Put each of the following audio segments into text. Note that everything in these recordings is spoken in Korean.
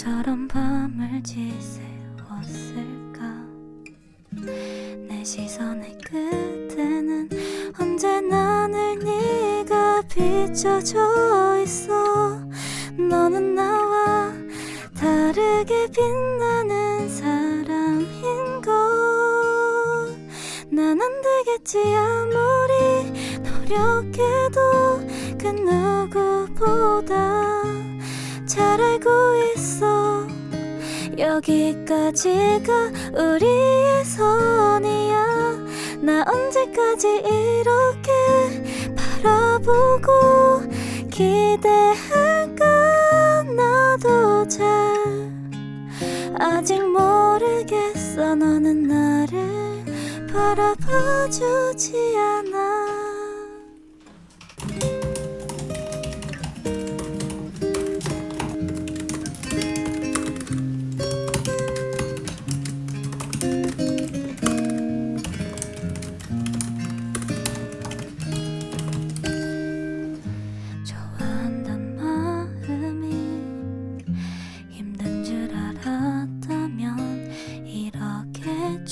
저런 밤을 지새웠을까? 내 시선의 끝에는 언제나 늘 네가 비춰져 있어? 너는 나와 다르게 빛나는 사람인 걸 난 안 되겠지 아무리 노력해도 그 누구보다 잘 알고 있어. 여기까지가 우리의 선이야. 나 언제까지 이렇게 바라보고 기대할까? 나도 잘 아직 모르겠어. 너는 나를 바라봐주지 않아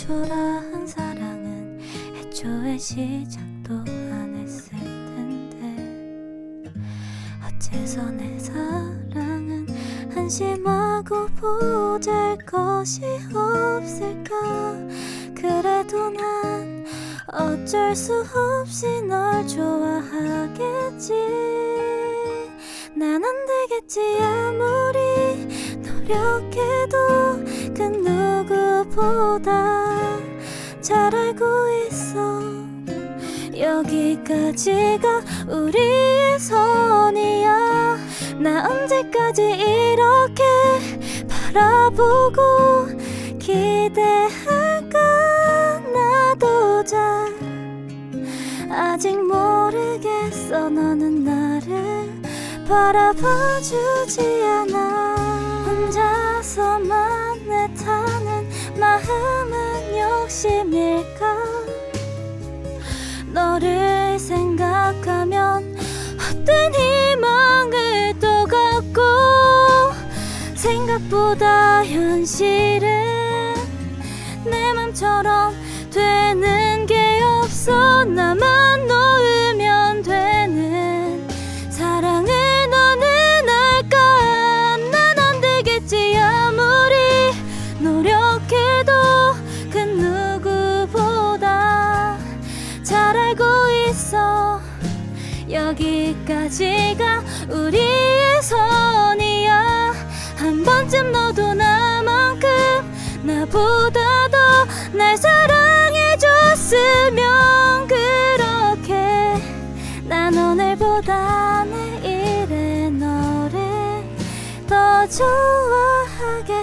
초라한 사랑은 애초에 시작도 안 했을 텐데. 어째서 내 사랑은 한심하고 보잘 것이 없을까? 그래도 난 어쩔 수 없이 널 좋아하겠지. 난 안 되겠지 아무리 노력해도 그 누구보다 잘 알고 있어. 여기까지가 우리의 선이야. 나 언제까지 이렇게 바라보고 기대할까? 나도 잘 아직 모르겠어. 너는 나를 바라봐주지 않아. 혼자서만 애타 욕심일까 너를 생각하면 헛된 희망을 또 갖고 생각보다 현실은 내 맘처럼 되는 게 없어. 나만 여기까지가 우리의 선이야. 한 번쯤 너도 나만큼 나보다 더 날 사랑해줬으면 그렇게 난 오늘보다 내일의 너를 더 좋아하겠지